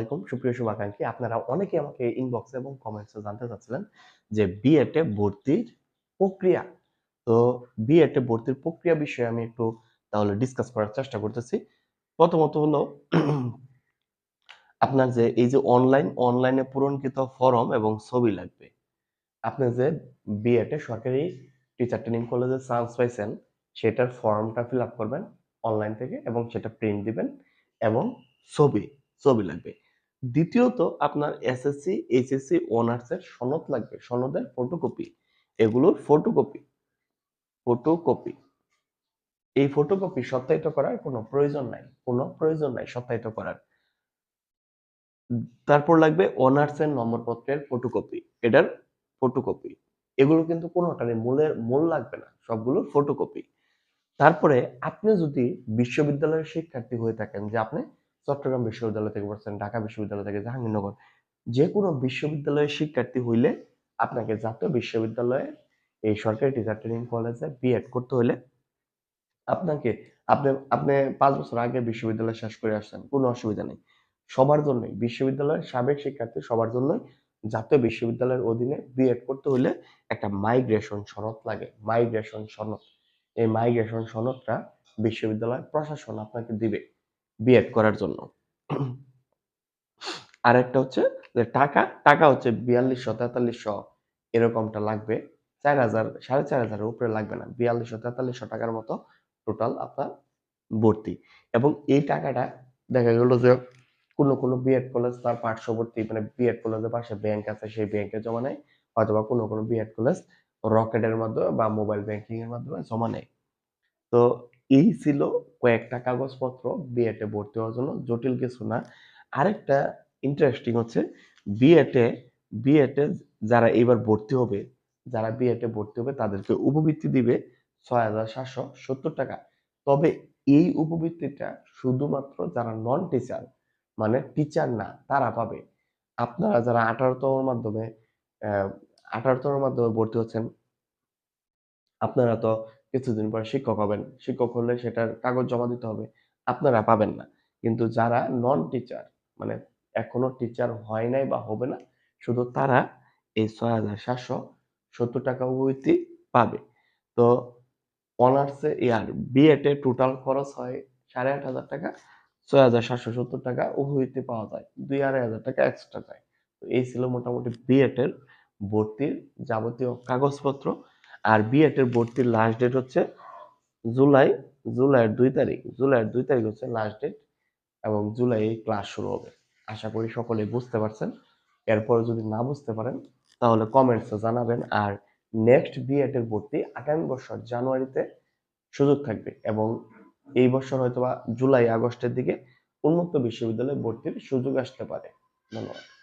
আলাইকুম, সুপ্রিয় শুভাকাঙ্ক্ষী। আপনারা অনেকে আমাকে ইনবক্সে এবং কমেন্টসে জানতে চাচ্ছিলেন যে বিএডে ভর্তির প্রক্রিয়া। তো বিএডে ভর্তির প্রক্রিয়া বিষয়ে আমি একটু তাহলে ডিসকাস করার চেষ্টা করতেছি। প্রথমত হলো, আপনার যে এই যে অনলাইন অনলাইনে পূরণকৃত ফর্ম এবং ছবি লাগবে। আপনি যে বিএডে সরকারি টিচার ট্রেনিং কলেজে চান্স পাইছেন, সেটার ফর্মটা ফিল আপ করবেন অনলাইন থেকে এবং সেটা প্রিন্ট দিবেন এবং ছবি ছবি লাগবে। দ্বিতীয়ত আপনার এসএসসি এইচএসসি অনার্সের সনদ লাগবে। সনদের ফটোকপি এগুলোর ফটোকপি ফটোকপি এই ফটোকপি সত্যায়িত করার কোনো প্রয়োজন নাই। কোনো প্রয়োজন নাই সত্যায়িত করার। তারপর লাগবে অনার্সের নম্বরপত্রের ফটোকপি এটার ফটোকপি এগুলো কিন্তু কোনোটারই মূলের মূল লাগবে না। সবগুলোর ফটোকপি তারপরে আপনি যদি বিশ্ববিদ্যালয়ের শিক্ষার্থী হয়ে থাকেন যে আপনি চট্টগ্রাম বিশ্ববিদ্যালয় থেকে পড়ছেন, ঢাকা বিশ্ববিদ্যালয় থেকে জাহাঙ্গীরনগর। যে কোনো বিশ্ববিদ্যালয়ের শিক্ষার্থী হইলে আপনাকে জাতীয় বিশ্ববিদ্যালয়ে এই সরকারি টিচার ট্রেনিং কলেজে বিএড করতে হলে আপনাকে, আপনি আপনি পাঁচ বছর আগে বিশ্ববিদ্যালয় শেষ করে আসছেন, কোনো অসুবিধা নেই। সবার জন্যই, বিশ্ববিদ্যালয়ের সাবেক শিক্ষার্থী সবার জন্যই জাতীয় বিশ্ববিদ্যালয়ের অধীনে বিএড করতে হলে একটা মাইগ্রেশন সনদ লাগে মাইগ্রেশন সনদ। এই মাইগ্রেশন সনদটা বিশ্ববিদ্যালয় প্রশাসন আপনাকে দিবে। বিএড করার জন্য। আর একটা হচ্ছে যে টাকা টাকা হচ্ছে বিয়াল্লিশশো, তেতাল্লিশশো এরকমটা লাগবে। চার হাজার, সাড়ে চার হাজারের উপরে লাগবে না। বিয়াল্লিশশো, তেতাল্লিশশো টাকার মতো টোটাল আপনার ভর্তি। এবং এই টাকাটা দেখা গেল যে কোনো কোনো বিএড কলেজ তার পার্শ্ববর্তী মানে বিএড কলেজের পাশে ব্যাংক আছে, সেই ব্যাংকে জমা নেয়। অথবা কোনো কোনো বিএড কলেজ রকেটের মাধ্যমে বা মোবাইল ব্যাংকিং এর মাধ্যমে জমা নেয়। তো এই ছিল কয়েকটা কাগজপত্র বিএডে ভর্তি হওয়ার জন্য। জটিল কিছু না। আরেকটা ইন্টারেস্টিং হচ্ছে বিএডে বিএডে যারা এবার ভর্তি হবে, যারা বিএডে ভর্তি হবে তাদেরকে উপবৃত্তি দিবে ছয় হাজার সাতশো সত্তর টাকা। তবে এই উপবৃত্তিটা শুধুমাত্র যারা নন টিচার মানে টিচার না, তারা পাবে। আপনারা যারা আঠারোতম মাধ্যমে আঠারোতম মাধ্যমে ভর্তি হচ্ছেন, আপনারা তো কিছুদিন পর শিক্ষক হবেন। শিক্ষক হলে সেটার কাগজ জমা দিতে হবে। আপনারা পাবেন না। কিন্তু যারা নন টিচার মানে এখনও টিচার হয় নাই বা হবে না, শুধু তারা এই ছয় হাজার সাতশো সত্তর টাকা উপবৃত্তি পাবে। তো অনার্সে ইয়ার বিএডে টোটাল খরচ হয় সাড়ে আট হাজার টাকা, ছয় হাজার সাতশো সত্তর টাকা উপবৃত্তি পাওয়া যায়। দুই আড়াই হাজার টাকা এক্সট্রা যায়। তো এই ছিল মোটামুটি বিএডের ভর্তির যাবতীয় কাগজপত্র। আর বিএডের ভর্তির লাস্ট ডেট হচ্ছে জুলাই, জুলাইয়ের দুই তারিখ। জুলাইয়ের দুই তারিখ হচ্ছে লাস্ট ডেট এবং জুলাই ক্লাস শুরু হবে। আশা করি সকলে বুঝতে পারছেন। এরপর যদি না বুঝতে পারেন, তাহলে কমেন্টসে জানাবেন। আর নেক্সট বিএড এর ভর্তি আগামী বছর জানুয়ারিতে সুযোগ থাকবে এবং এই বছর হয়তোবা জুলাই, আগস্টের দিকে উন্মুক্ত বিশ্ববিদ্যালয়ে ভর্তির সুযোগ আসতে পারে। ধন্যবাদ।